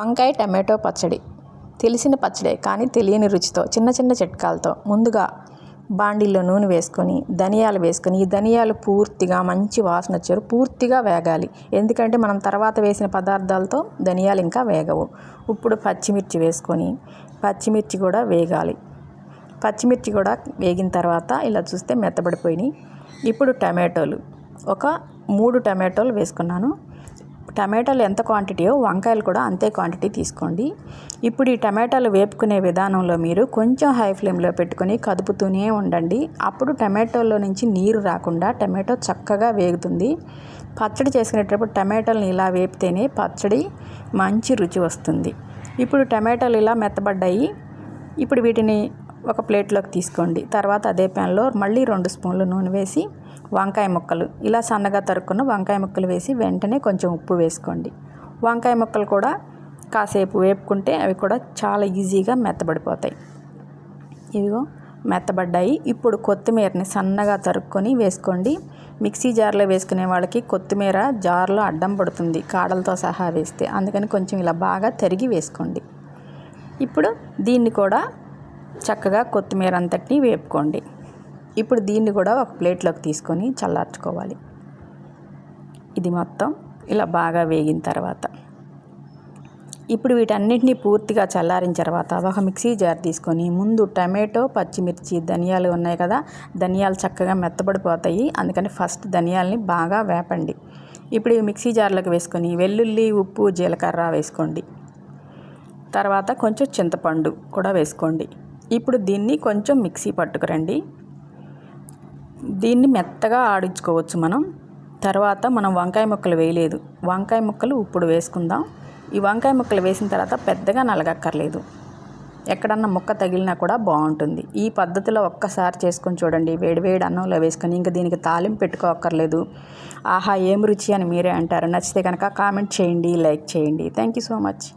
వంకాయ టమాటో పచ్చడి. తెలిసిన పచ్చడే కానీ తెలియని రుచితో చిన్న చిన్న చిట్కాలతో ముందుగా బాండీల్లో నూనె వేసుకొని ధనియాలు వేసుకొని ఈ ధనియాలు పూర్తిగా మంచి వాసన వచ్చారు పూర్తిగా వేగాలి. ఎందుకంటే మనం తర్వాత వేసిన పదార్థాలతో ధనియాలు ఇంకా వేగవు. ఇప్పుడు పచ్చిమిర్చి వేసుకొని పచ్చిమిర్చి కూడా వేగాలి. పచ్చిమిర్చి కూడా వేగిన తర్వాత ఇలా చూస్తే మెత్తబడిపోయినాయి. ఇప్పుడు టమాటోలు. ఒక మూడు టమాటోలు వేసుకున్నాను. టమాటాలు ఎంత క్వాంటిటీయో వంకాయలు కూడా అంతే క్వాంటిటీ తీసుకోండి. ఇప్పుడు ఈ టమాటాలు వేపుకునే విధానంలో మీరు కొంచెం హై ఫ్లేమ్లో పెట్టుకొని కదుపుతూనే ఉండండి. అప్పుడు టమాటోలో నుంచి నీరు రాకుండా టమాటో చక్కగా వేగుతుంది. పచ్చడి చేసుకునేటప్పుడు టమాటాలను ఇలా వేపితేనే పచ్చడి మంచి రుచి వస్తుంది. ఇప్పుడు టమాటాలు ఇలా మెత్తబడ్డాయి. ఇప్పుడు వీటిని ఒక ప్లేట్లోకి తీసుకోండి. తర్వాత అదే ప్యాన్లో మళ్ళీ రెండు స్పూన్లు నూనె వేసి వంకాయ ముక్కలు. ఇలా సన్నగా తరుక్కున్న వంకాయ ముక్కలు వేసి వెంటనే కొంచెం ఉప్పు వేసుకోండి. వంకాయ ముక్కలు కూడా కాసేపు వేపుకుంటే అవి కూడా చాలా ఈజీగా మెత్తబడిపోతాయి. ఇవిగో మెత్తబడ్డాయి. ఇప్పుడు కొత్తిమీరని సన్నగా తరుక్కొని వేసుకోండి. మిక్సీ జార్లో వేసుకునే వాళ్ళకి కొత్తిమీర జార్లో అడ్డం పడుతుంది కాడలతో సహా వేస్తే. అందుకని కొంచెం ఇలా బాగా తరిగి వేసుకోండి. ఇప్పుడు దీన్ని కూడా చక్కగా కొత్తిమీర అంతటిని వేపుకోండి. ఇప్పుడు దీన్ని కూడా ఒక ప్లేట్లోకి తీసుకొని చల్లార్చుకోవాలి. ఇది మొత్తం ఇలా బాగా వేగిన తర్వాత. ఇప్పుడు వీటన్నిటిని పూర్తిగా చల్లారిన తర్వాత ఒక మిక్సీ జార్ తీసుకొని ముందు టమాటో పచ్చిమిర్చి ధనియాలు ఉన్నాయి కదా ధనియాలు చక్కగా మెత్తబడిపోతాయి. అందుకని ఫస్ట్ ధనియాలని బాగా వేపండి. ఇప్పుడు ఇవి మిక్సీ జార్లోకి వేసుకొని వెల్లుల్లి ఉప్పు జీలకర్ర వేసుకోండి. తర్వాత కొంచెం చింతపండు కూడా వేసుకోండి. ఇప్పుడు దీన్ని కొంచెం మిక్సీ పట్టుకురండి. దీన్ని మెత్తగా ఆడించుకోవచ్చు మనం. తర్వాత మనం వంకాయ ముక్కలు వేయలేదు. వంకాయ ముక్కలు ఇప్పుడు వేసుకుందాం. ఈ వంకాయ ముక్కలు వేసిన తర్వాత పెద్దగా నలగక్కర్లేదు. ఎక్కడన్నా ముక్క తగిలినా కూడా బాగుంటుంది. ఈ పద్ధతిలో ఒక్కసారి చేసుకొని చూడండి. వేడివేడి అన్నంలో వేసుకొని ఇంకా దీనికి తాలింపు పెట్టుకోక్కర్లేదు. ఆహా ఏం రుచి అని మీరే అంటారు. నచ్చితే కనుక కామెంట్ చేయండి లైక్ చేయండి. Thank you so much